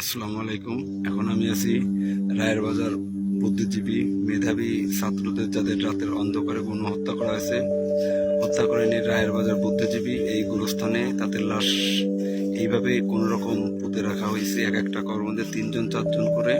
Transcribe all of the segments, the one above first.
আসসালামু আলাইকুম। এখন আমি আছি রায়ের বাজার বুদ্ধিজীবী, মেধাবী ছাত্রদের যাদের রাতের অন্ধকারে গণ হত্যা করা হয়েছে। হত্যা করেনি রায়ের বাজার বুদ্ধিজীবী এই গুরুস্থানে। তাদের লাশ এইভাবে কোনোরকম পুঁতে রাখা হয়েছে এক একটা কর্মদের তিনজন, চারজন করে।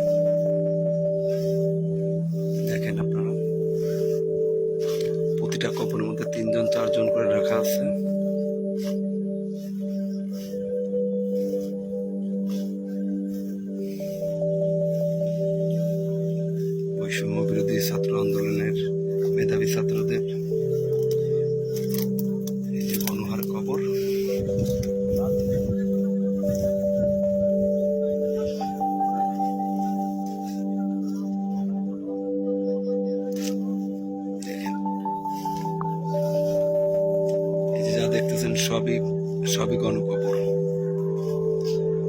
বৈষম্য বিরোধী ছাত্র আন্দোলনের মেধাবী ছাত্রদের যে গণহার কবর। দেখতেছেন সবই সবই গণকবর।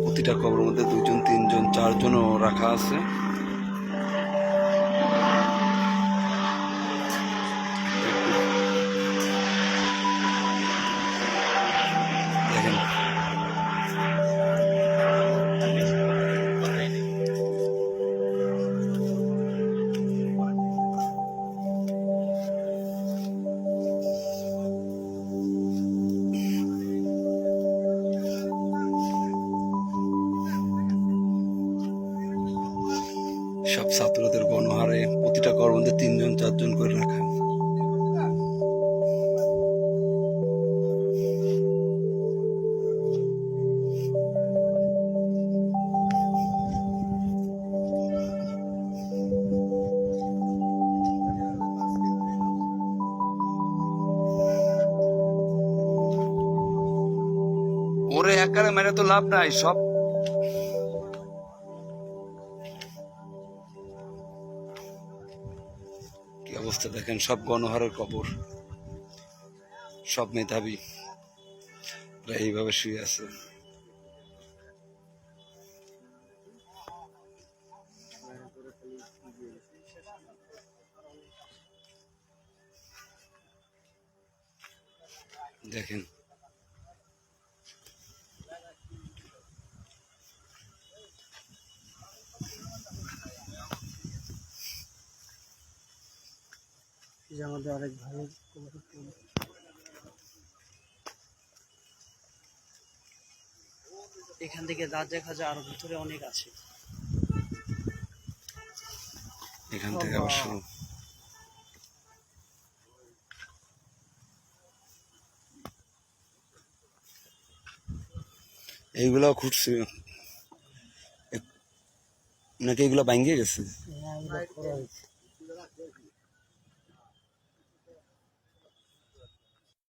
প্রতিটা কবরের মধ্যে দুইজন, তিনজন, চারজনও রাখা আছে। সব ছাত্রদের গণহারে প্রতিটা কর্মদের তিনজন, চারজন করে রাখা। ওরে একারে মেরে তো লাভ নাই, সব কি অবস্থা দেখেন সব গণহারের কবর সব মেধাবী ওরা এইভাবে শুয়ে আছে। দেখেন যে আমাদের ভালো এখান থেকে রাত দেখা যায় আরও ভিতরে অনেক আছে। এখান থেকে আবার শুরু। এইগুলাও খুঁটছে নাকি এগুলো ভাঙ্গে গেছে?